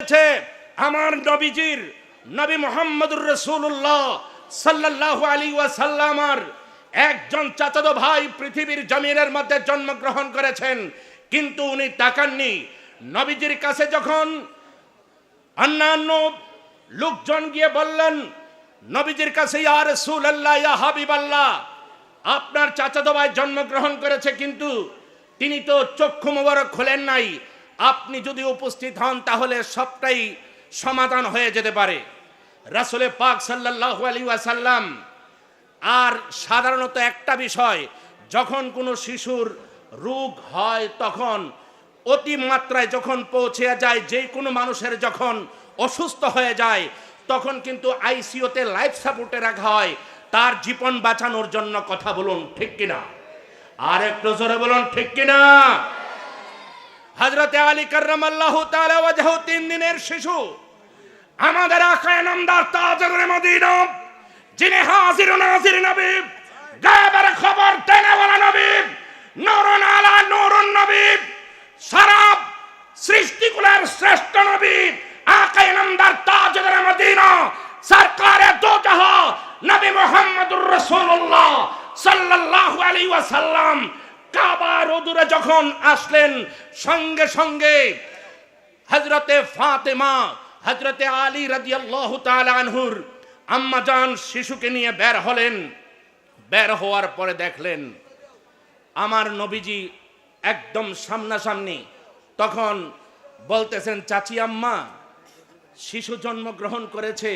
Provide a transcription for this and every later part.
হচ্ছে আমার নবীজির নবী মোহাম্মদুর রসুল্লাহ সাল্লাল্লাহু আলী ওয়াসাল্লামার একজন চাচাতো ভাই পৃথিবীর জমিনের মধ্যে জন্মগ্রহণ করেছেন। কিন্তু উনি তাকাননি। নবীজির কাছে যখন অন্যান্য লোকজন গিয়ে বললেন, নবীজির কাছে, ইয়া আল্লাহ ইয়া হাবিবাল্লাহ, আপনার চাচাতো ভাই জন্মগ্রহণ করেছে, কিন্তু তিনি তো চক্ষু মোবারক খোলেন নাই আপনি যদি উপস্থিত হন, তাহলে সবটাই সমাধান হয়ে যেতে পারে। রাসূলে পাক সাল্লাল্লাহু আলাইহি ওয়াসাল্লাম, আর সাধারণত একটা বিষয়, যখন কোনো শিশুর রোগ হয়, তখন অতি মাত্রায় যখন পৌঁছে যায়, যে কোনো মানুষের যখন অসুস্থ হয়ে যায়, তখন কিন্তু আইসিইউতে লাইফ সাপোর্টে রাখা হয়। তার জীবন বাঁচানোর জন্য কথা বলুন, ঠিক কিনা? আর একটু জোরে বলুন, ঠিক কিনা? হজরতে আলী কার্রাম আল্লাহ ওয়াজাহু তিন দিনের শিশু। আমাদের আকায় নামদার তাজরে মদিনা, যিনি হাজির নাজির নবী, গায়েবের খবর দেনেওয়ালা নবী, নুরুন আলা নুরুন নবী, সারা সৃষ্টিকুলের শ্রেষ্ঠ নবী আকায় নামদার তাজরে মদিনা, সরকারে দো নবী মুহাম্মদুর রাসূলুল্লাহ সাল্লাল্লাহু আলাইহি ওয়াসাল্লাম। কাবার ওদুরে যখন আসলেন, সঙ্গে সঙ্গে হজরতে ফাতেমা হজরতে আলী রাদিয়াল্লাহু তাআলা আনহুর আম্মা জান শিশুকে নিয়ে বের হলেন। বের হওয়ার পরে দেখলেন, আমার নবীজি একদম সামনাসামনি তখন বলতেছেন, চাচি আম্মা, শিশু জন্মগ্রহণ করেছে,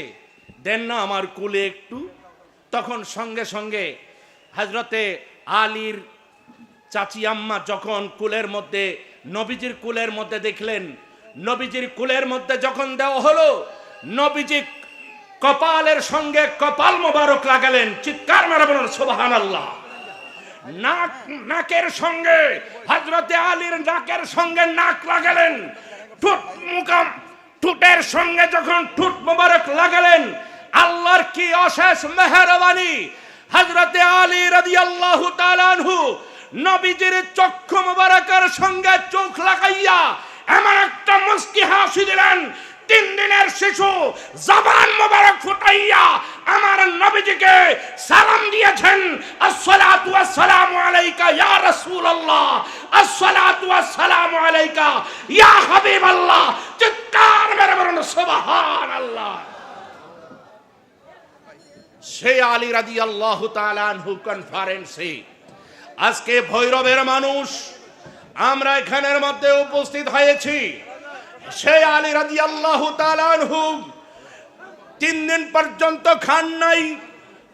দেন না আমার কুলে একটু? তখন সঙ্গে সঙ্গে হজরতে আলীর চাচি আম্মা যখন কুলের মধ্যে, নবীজির কুলের মধ্যে দেখলেন, নবীজির কুলের মধ্যে যখন দেওয়া হলো, নবীজি কপালের সঙ্গে কপাল মোবারক লাগালেন, চিৎকার মারা বলুন সোবাহান আল্লাহ নাক, নাকের সঙ্গে হজরতে আলীর নাকের সঙ্গে নাক লাগালেন, ঠোঁট মুকাম, ঠোঁটের সঙ্গে যখন ঠোঁট মোবারক লাগালেন, আল্লাহর কি অশেষ মেহরবানি? হজরতে আলী রাদিয়াল্লাহু তাআলা আনহু নবীজির চক্ষু মোবারকের সঙ্গে চোখ লাগাইয়া এমন একটা মুস্কি হাসি দিলেন, তিন দিনের শিশু জবান মোবারক ফুটাইয়া আমার নবীজিকে সালাম দিয়েছেন, আসসালাতু ওয়াসসালামু আলাইকা ইয়া রাসূলুল্লাহ, আসসালাতু ওয়াসসালামু আলাইকা ইয়া হাবিবাল্লাহ, চিৎকার মেরে বলুন, সুবহানাল্লাহ। সে আলী রাদিয়াল্লাহু তাআলা আনহু কনফারেন্সে আজকে ভৈরবের মানুষ, আমরা এখানের মধ্যে উপস্থিত হয়েছি। সে আলী রাজি আল্লাহ তিন দিন পর্যন্ত খান নাই,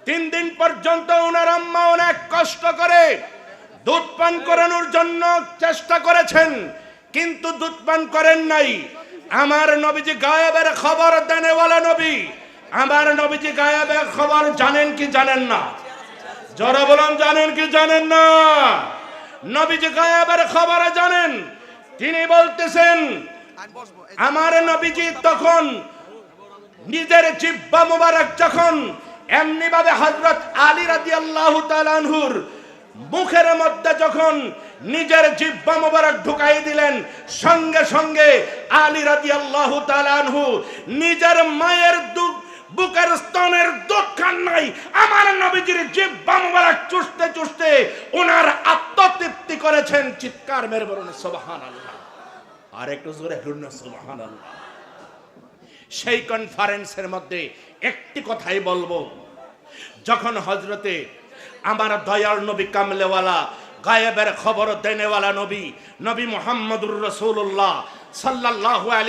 তিন দিন পর্যন্ত ওনার আম্মা অনেক কষ্ট করে দুধ পান করানোর জন্য চেষ্টা করেছেন, কিন্তু দুধ পান করেন নাই। আমার নবীজি গায়েবের খবর দেনেওয়ালা নবী, আমার নবীজি গায়েবের খবর জানেন কি জানেন না? যারা বলেন জানেন কি জানেন না? নবীজি গায়েবের খবর জানেন। তিনি বলতেছেন, আমার নবীজি তখন নিজের জিব্বা মুবারক যখন এমনি ভাবে হযরত আলী রাদিয়াল্লাহু তাআলা আনহুর মুখের মধ্যে যখন নিজের জিব্বা মুবারক ঢুকাই দিলেন, সঙ্গে সঙ্গে আলী রাদিয়াল্লাহু তাআলা আনহু নিজের মায়ের দুঃখ বুকের স্তনের দুধ খান নাই, আমার নবীজির মুবারক চুষতে চুষতে ওনার আত্মতৃপ্তি করেছেন চিৎকার মেরে বলুন, সুবহানাল্লাহ। আর একটু জোরে বলুন না সুবহানাল্লাহ। সেই কনফারেন্সের মধ্যে একটি কথাই বলব। যখন হজরতে আমার দয়াল নবী কামলেওয়ালা, গায়েবের খবর দেনেওয়ালা নবী নবী মোহাম্মদুর রসুল্লাহ সাল্লাল্লাহু আলাইহি